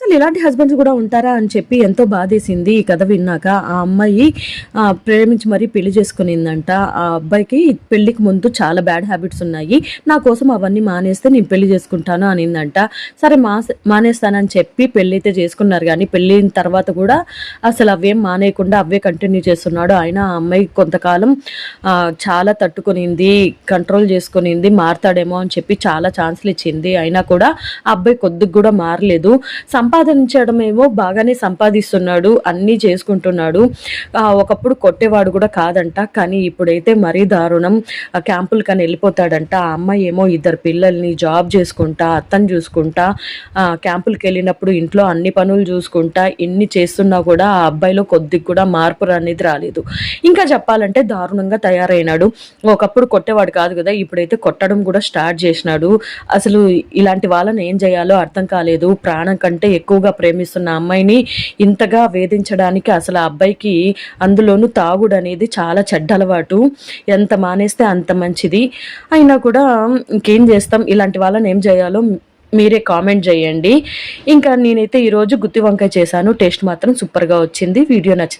అసలు ఇలాంటి హస్బెండ్స్ కూడా ఉంటారా అని చెప్పి ఎంతో బాధేసింది ఈ కథ విన్నాక. ఆ అమ్మాయి ప్రేమించి మరీ పెళ్ళి చేసుకునిందంట. ఆ అబ్బాయికి పెళ్ళికి ముందు చాలా బ్యాడ్ హ్యాబిట్స్ ఉన్నాయి. నా కోసం అవన్నీ మానేస్తే నేను పెళ్ళి చేసుకుంటాను అనిందంట. సరే మా మానేస్తానని చెప్పి పెళ్ళి అయితే చేసుకున్నారు కానీ పెళ్ళిన తర్వాత కూడా అసలు అవేం మానేయకుండా అవే కంటిన్యూ చేస్తున్నాడు. ఆయన ఆ అమ్మాయి కొంతకాలం చాలా తట్టుకునింది కంట్రోల్ చేసుకునింది మారతాడేమో అని చెప్పి చాలా ఛాన్స్లు ఇచ్చింది. అయినా కూడా ఆ అబ్బాయి కొద్దిగా కూడా మారలేదు. సంపాదించడమేమో బాగానే సంపాదిస్తున్నాడు అన్నీ చేసుకుంటున్నాడు. ఒకప్పుడు కొట్టేవాడు కూడా కాదంట కానీ ఇప్పుడైతే మరీ దారుణం. క్యాంపులకని క్యాంపులు కానీ వెళ్ళిపోతాడంట ఆ అమ్మాయి ఏమో ఇద్దరు పిల్లల్ని జాబ్ చేసుకుంటా అత్తని చూసుకుంటా ఆ, క్యాంపులకి వెళ్ళినప్పుడు ఇంట్లో అన్ని పనులు చూసుకుంటా ఎన్ని చేస్తున్నా కూడా ఆ అబ్బాయిలో కొద్దిగా కూడా మార్పు అనేది రాలేదు. ఇంకా చెప్పాలంటే దారుణంగా తయారైనాడు. ఒకప్పుడు కొట్టేవాడు కాదు కదా ఇప్పుడైతే కొట్టడం కూడా స్టార్ట్ చేసినాడు. అసలు ఇలాంటి వాళ్ళని ఏం చేయాలో అర్థం కాలేదు. ప్రాణం కంటే ఎక్కువగా ప్రేమిస్తున్న అమ్మాయిని ఇంతగా వేధించడానికి అసలు ఆ అబ్బాయికి అందులోనూ తాగుడు అనేది చాలా చెడ్డ అలవాటు. ఎంత మానేస్తే అంత మంచిది. అయినా కూడా ఇంకేం చేస్తాం? ఇలాంటి వాళ్ళని ఏం చేయాలో మీరే కామెంట్ చేయండి. ఇంకా నేనైతే ఈరోజు గుత్తి వంకాయ చేశాను. టేస్ట్ మాత్రం సూపర్గా వచ్చింది. వీడియో నచ్చింది